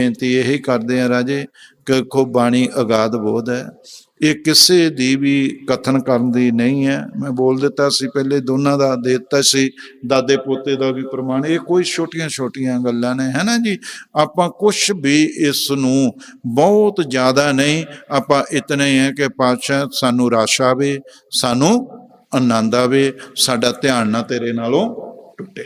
ਬੇਨਤੀ ਇਹੀ ਕਰਦੇ ਆ ਰਾਜੇ ਕਿ ਖੋ ਬਾਣੀ ਅਗਾਧ ਬੋਧ ਹੈ। ਇਹ ਕਿਸੇ ਦੀ ਵੀ ਕਥਨ ਕਰਨ ਦੀ ਨਹੀਂ ਹੈ। ਮੈਂ ਬੋਲ ਦਿੱਤਾ ਸੀ ਪਹਿਲੇ ਦੋਨਾਂ ਦਾ, ਦੇ ਦਿੱਤਾ ਸੀ ਦਾਦੇ ਪੋਤੇ ਦਾ ਵੀ ਪ੍ਰਮਾਣ। ਇਹ ਕੋਈ ਛੋਟੀਆਂ ਛੋਟੀਆਂ ਗੱਲਾਂ ਨੇ, ਹੈ ਨਾ ਜੀ? ਆਪਾਂ ਕੁਝ ਵੀ ਇਸ ਨੂੰ ਬਹੁਤ ਜ਼ਿਆਦਾ ਨਹੀਂ, ਆਪਾਂ ਇਤਨਾ ਹੀ ਹੈ ਕਿ ਪਾਤਸ਼ਾਹ ਸਾਨੂੰ ਰਾਸ਼ ਆਵੇ, ਸਾਨੂੰ ਆਨੰਦ ਆਵੇ, ਸਾਡਾ ਧਿਆਨ ਨਾ ਤੇਰੇ ਨਾਲੋਂ ਟੁੱਟੇ।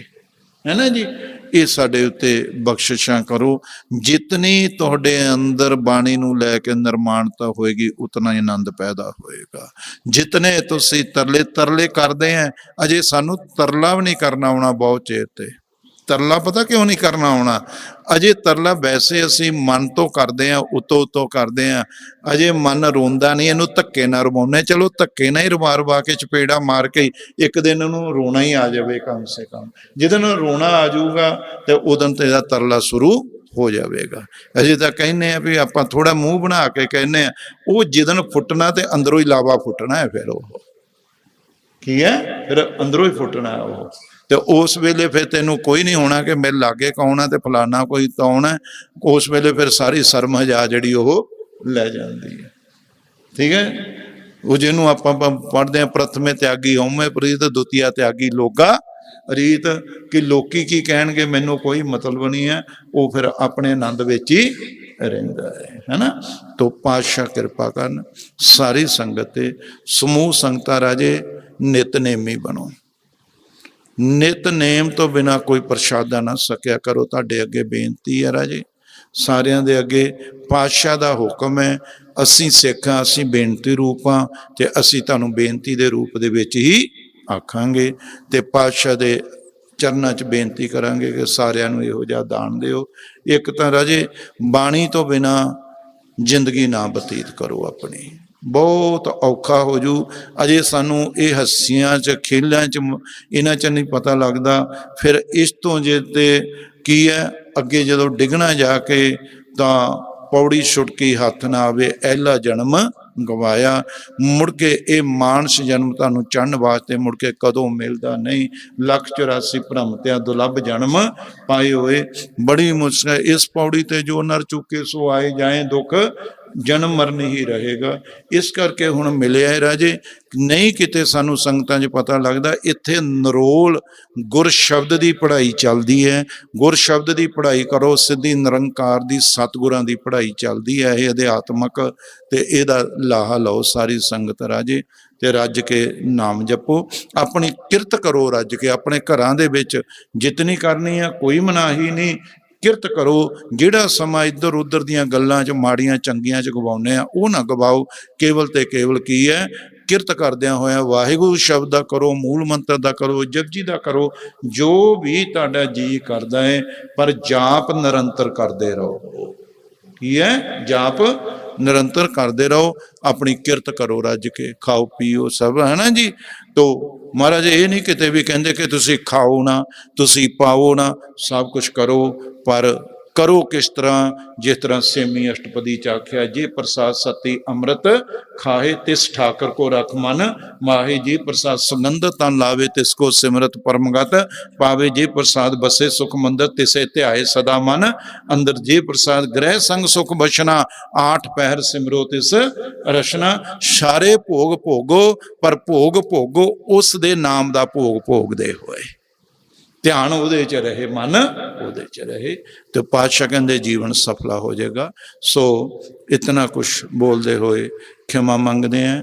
ਹੈ ਨਾ ਜੀ? ਇਹ ਸਾਡੇ ਉੱਤੇ ਬਖਸ਼ਿਸ਼ਾਂ ਕਰੋ। ਜਿਤਨੀ ਤੁਹਾਡੇ ਅੰਦਰ ਬਾਣੀ ਨੂੰ ਲੈ ਕੇ ਨਿਰਮਾਣਤਾ ਹੋਏਗੀ, ਉਤਨਾ ਹੀ ਆਨੰਦ ਪੈਦਾ ਹੋਏਗਾ। ਜਿਤਨੇ ਤੁਸੀਂ ਤਰਲੇ ਤਰਲੇ ਕਰਦੇ ਆ, ਅਜੇ ਸਾਨੂੰ ਤਰਲਾ ਵੀ ਨਹੀਂ ਕਰਨਾ ਆਉਣਾ ਬਹੁਤ ਚਿਰ ਤੇ। ਤਰਲਾ ਪਤਾ ਕਿਉਂ ਨਹੀਂ ਕਰਨਾ ਆਉਣਾ? ਅਜੇ ਤਰਲਾ ਵੈਸੇ ਅਸੀਂ ਮਨ ਤੋਂ ਕਰਦੇ ਆ ਉਤੋਂ ਉਤੋਂ ਕਰਦੇ ਆ ਅਜੇ ਮਨ ਰੋਂਦਾ ਨਹੀਂ, ਇਹਨੂੰ ਧੱਕੇ ਨਾਲ ਰਵਾਉਨੇ ਚਲੋ ਧੱਕੇ ਨਾਲ ਹੀ ਰਵਾ ਰਵਾ ਕੇ ਚਪੇੜਾ ਮਾਰ ਕੇ ਇੱਕ ਦਿਨ ਇਹਨੂੰ ਰੋਣਾ ਹੀ ਆ ਜਾਵੇ ਕਮ ਸੇ ਕਮ। ਜਿਹਦੇ ਨਾਲ ਰੋਣਾ ਆ ਜਾਊਗਾ ਤੇ ਉਦੋਂ ਤੇ ਇਹਦਾ ਤਰਲਾ ਸ਼ੁਰੂ ਹੋ ਜਾਵੇਗਾ। ਅਜੇ ਤਾਂ ਕਹਿੰਨੇ ਆ ਵੀ ਆਪਾਂ ਥੋੜਾ ਮੂੰਹ ਬਣਾ ਕੇ ਕਹਿੰਨੇ ਆ ਉਹ ਜਿੱਦਨ ਫੁੱਟਣਾ ਤੇ ਅੰਦਰੋਂ ਹੀ ਲਾਵਾ ਫੁੱਟਣਾ ਹੈ ਫਿਰ ਉਹ। ਕੀ ਹੈ? ਫਿਰ ਅੰਦਰੋਂ ਹੀ ਫੁੱਟਣਾ ਉਹ। ਤੇ ਉਸ ਵੇਲੇ ਫਿਰ ਤੈਨੂੰ ਕੋਈ ਨਹੀਂ ਹੋਣਾ ਕਿ ਮੇਰੇ ਲਾਗੇ ਕੌਣ ਹੈ ਤੇ ਫਲਾਨਾ ਕੋਈ ਕੌਣ ਹੈ। ਉਸ ਵੇਲੇ ਫਿਰ ਸਾਰੀ ਸ਼ਰਮ ਹਜਾ ਜਿਹੜੀ ਉਹ ਲੈ ਜਾਂਦੀ ਹੈ। ਠੀਕ ਹੈ? ਉਹ ਜਿਹਨੂੰ ਆਪਾਂ ਪੜ੍ਹਦੇ ਆ ਪ੍ਰਥਮੇ ਤਿਆਗੀ, ਹਉਮੈ ਪ੍ਰੀਤ, ਦੁਤੀਆ ਤਿਆਗੀ, ਲੋਗਾ ਰੀਤ, ਕਿ ਲੋਕੀ ਕੀ ਕਹਿਣਗੇ, ਮੈਨੂੰ ਕੋਈ ਮਤਲਬ ਨਹੀਂ ਹੈ। ਉਹ ਫਿਰ ਆਪਣੇ ਆਨੰਦ ਵਿੱਚ ਹੀ ਰਹਿੰਦਾ ਹੈ ਹੈਨਾ ਤੋ ਪਾਤਸ਼ਾਹ ਕਿਰਪਾ ਕਰਨ। ਸਾਰੀ ਸੰਗਤ ਤੇ ਸਮੂਹ ਸੰਗਤਾਂ ਰਾਜੇ ਨਿਤਨੇਮੀ ਬਣੋ। ਨਿਤਨੇਮ ਤੋਂ ਬਿਨਾ ਕੋਈ ਪ੍ਰਸ਼ਾਦਾ ਨਾ ਸਕਿਆ ਕਰੋ। ਤੁਹਾਡੇ ਅੱਗੇ ਬੇਨਤੀ ਹੈ ਰਾਜੇ, ਸਾਰਿਆਂ ਦੇ ਅੱਗੇ ਪਾਤਸ਼ਾਹ ਦਾ ਹੁਕਮ ਹੈ, ਅਸੀਂ ਸਿੱਖ ਹਾਂ, ਅਸੀਂ ਬੇਨਤੀ ਰੂਪ ਹਾਂ ਤੇ ਅਸੀਂ ਤੁਹਾਨੂੰ ਬੇਨਤੀ ਦੇ ਰੂਪ ਦੇ ਵਿੱਚ ਹੀ ਆਖਾਂਗੇ ਤੇ ਪਾਤਸ਼ਾਹ ਦੇ ਚਰਨਾਂ 'ਚ ਬੇਨਤੀ ਕਰਾਂਗੇ ਕਿ ਸਾਰਿਆਂ ਨੂੰ ਇਹੋ ਜਿਹਾ ਦਾਨ ਦਿਓ। ਇੱਕ ਤਾਂ ਰਾਜੇ, ਬਾਣੀ ਤੋਂ ਬਿਨਾ ਜ਼ਿੰਦਗੀ ਨਾ ਬਤੀਤ ਕਰੋ ਆਪਣੀ। ਬਹੁਤ ਔਖਾ ਹੋ ਜੂ। ਅਜੇ ਸਾਨੂੰ ਇਹ ਹੱਸੀਆਂ 'ਚ, ਖੇਲਾਂ 'ਚ, ਇਹਨਾਂ 'ਚ ਨਹੀਂ ਪਤਾ ਲੱਗਦਾ। ਫਿਰ ਇਸ ਤੋਂ ਜੇ ਤੇ ਕੀ ਹੈ? ਅੱਗੇ ਜਦੋਂ ਡਿੱਗਣਾ ਜਾ ਕੇ ਤਾਂ ਪੌੜੀ ਛੁਟਕੀ ਹੱਥ ਨਾ ਆਵੇ, ਐਲਾ ਜਨਮ ਗਵਾਇਆ। ਮੁੜ ਕੇ ਇਹ ਮਾਨਸ ਜਨਮ ਤੁਹਾਨੂੰ ਚੜਨ ਵਾਸਤੇ ਮੁੜ ਕੇ ਕਦੋਂ ਮਿਲਦਾ ਨਹੀਂ। ਲੱਖ 84 ਭ੍ਰਮ ਦੁਲੱਭ ਜਨਮ ਪਾਏ ਹੋਏ। ਬੜੀ ਮੁਸ਼ਕਲ, ਇਸ ਪੌੜੀ ਤੇ ਜੋ ਨਰ ਚੁੱਕੇ ਸੋ ਆਏ ਜਾਏ ਦੁੱਖ। ਜਨਮ ਮਰਨ ਹੀ ਰਹੇਗਾ। ਇਸ ਕਰਕੇ ਹੁਣ ਮਿਲਿਆ ਹੈ ਰਾਜੇ। ਨਹੀਂ ਕਿਤੇ ਸਾਨੂੰ ਸੰਗਤਾਂ 'ਚ ਪਤਾ ਲੱਗਦਾ, ਇੱਥੇ ਨਰੋਲ ਗੁਰ ਸ਼ਬਦ ਦੀ ਪੜ੍ਹਾਈ ਚੱਲਦੀ ਹੈ। ਗੁਰ ਸ਼ਬਦ ਦੀ ਪੜ੍ਹਾਈ ਕਰੋ, ਸਿੱਧੀ ਨਿਰੰਕਾਰ ਦੀ ਸਤਿਗੁਰਾਂ ਦੀ ਪੜ੍ਹਾਈ ਚੱਲਦੀ ਹੈ। ਇਹ ਅਧਿਆਤਮਕ ਤੇ ਇਹਦਾ ਲਾਹਾ ਲਓ ਸਾਰੀ ਸੰਗਤ ਰਾਜੇ ਤੇ ਰੱਜ ਕੇ ਨਾਮ ਜਪੋ। ਆਪਣੀ ਕਿਰਤ ਕਰੋ ਰੱਜ ਕੇ। ਆਪਣੇ ਘਰਾਂ ਦੇ ਵਿੱਚ ਜਿਤਨੀ ਕਰਨੀ ਹੈ ਕੋਈ ਮਨਾਹੀ ਨਹੀਂ। ਕਿਰਤ ਕਰੋ, ਜਿਹੜਾ ਸਮਾਂ ਇੱਧਰ ਉੱਧਰ ਦੀਆਂ ਗੱਲਾਂ 'ਚ ਮਾੜੀਆਂ ਚੰਗੀਆਂ 'ਚ ਗਵਾਉਨੇ ਆ, ਉਹ ਨਾ ਗਵਾਓ। ਕੇਵਲ ਤੇ ਕੇਵਲ ਕੀ ਹੈ? ਕਿਰਤ ਕਰਦਿਆਂ ਹੋਇਆ ਵਾਹਿਗੁਰੂ ਸ਼ਬਦ ਦਾ ਕਰੋ, ਮੂਲ ਮੰਤਰ ਦਾ ਕਰੋ, ਜਪਜੀ ਦਾ ਕਰੋ, ਜੋ ਵੀ ਤੁਹਾਡਾ ਜੀ ਕਰਦਾ ਹੈ ਪਰ ਜਾਪ ਨਿਰੰਤਰ ਕਰਦੇ ਰਹੋ। ਕੀ ਹੈ? ਜਾਪ ਨਿਰੰਤਰ ਕਰਦੇ ਰਹੋ, ਆਪਣੀ ਕਿਰਤ ਕਰੋ ਰੱਜ ਕੇ, ਖਾਓ, ਪੀਓ ਸਭ ਹੈ ਨਾ ਜੀ? ਤੋ ਮਹਾਰਾਜ ਇਹ ਨਹੀਂ ਕਿਤੇ ਵੀ ਕਹਿੰਦੇ ਕਿ ਤੁਸੀਂ ਖਾਓ ਨਾ, ਤੁਸੀਂ ਪਾਓ ਨਾ, ਸਭ ਕੁਝ ਕਰੋ, ਪਰ ਕਰੋ ਕਿਸ ਤਰ੍ਹਾਂ, ਜਿਸ ਤਰ੍ਹਾਂ ਸੇਮੀ ਅਸ਼ਟਪਦੀ ਚ ਆਖਿਆ, ਜੇ ਪ੍ਰਸਾਦ ਸਤੀ ਅੰਮ੍ਰਿਤ ਖਾਏ ਤਿਸ ਠਾਕਰ ਕੋ ਰਖ ਮਨ, ਮਾਹੇ ਜੀ ਪ੍ਰਸਾਦ ਸੁਗੰਧ ਤਨ ਲਾਵੇ ਤਿਸ ਕੋ ਸਿਮਰਤ ਪਰਮਗਤ, ਪਾਵੇ ਜੇ ਪ੍ਰਸਾਦ ਬਸੇ ਸੁਖ ਮੰਦਰ ਤਿਸੇ ਧਿਆਏ ਸਦਾ ਮਨ, ਅੰਦਰ ਜੇ ਪ੍ਰਸਾਦ ਗ੍ਰਹਿ ਸੰਗ ਸੁਖ ਬਸ਼ਨਾ ਆਠ ਪਹਿਰ ਸਿਮਰੋ ਤਿਸ ਰਸ਼ਨਾ ਸਾਰੇ ਭੋਗ ਭੋਗੋ, ਪਰ ਭੋਗ ਭੋਗੋ ਉਸ ਦੇ ਨਾਮ ਦਾ ਭੋਗ ਭੋਗਦੇ ਹੋਏ। ਧਿਆਨ ਉਹਦੇ 'ਚ ਰਹੇ, ਮਨ ਉਹਦੇ 'ਚ ਰਹੇ, ਤੇ ਪਾਤਸ਼ਾਹ ਕਹਿੰਦੇ ਜੀਵਨ ਸਫਲਾ ਹੋ ਜਾਏਗਾ। ਸੋ ਇਤਨਾ ਕੁਝ ਬੋਲਦੇ ਹੋਏ ਖਿਮਾ ਮੰਗਦੇ ਆ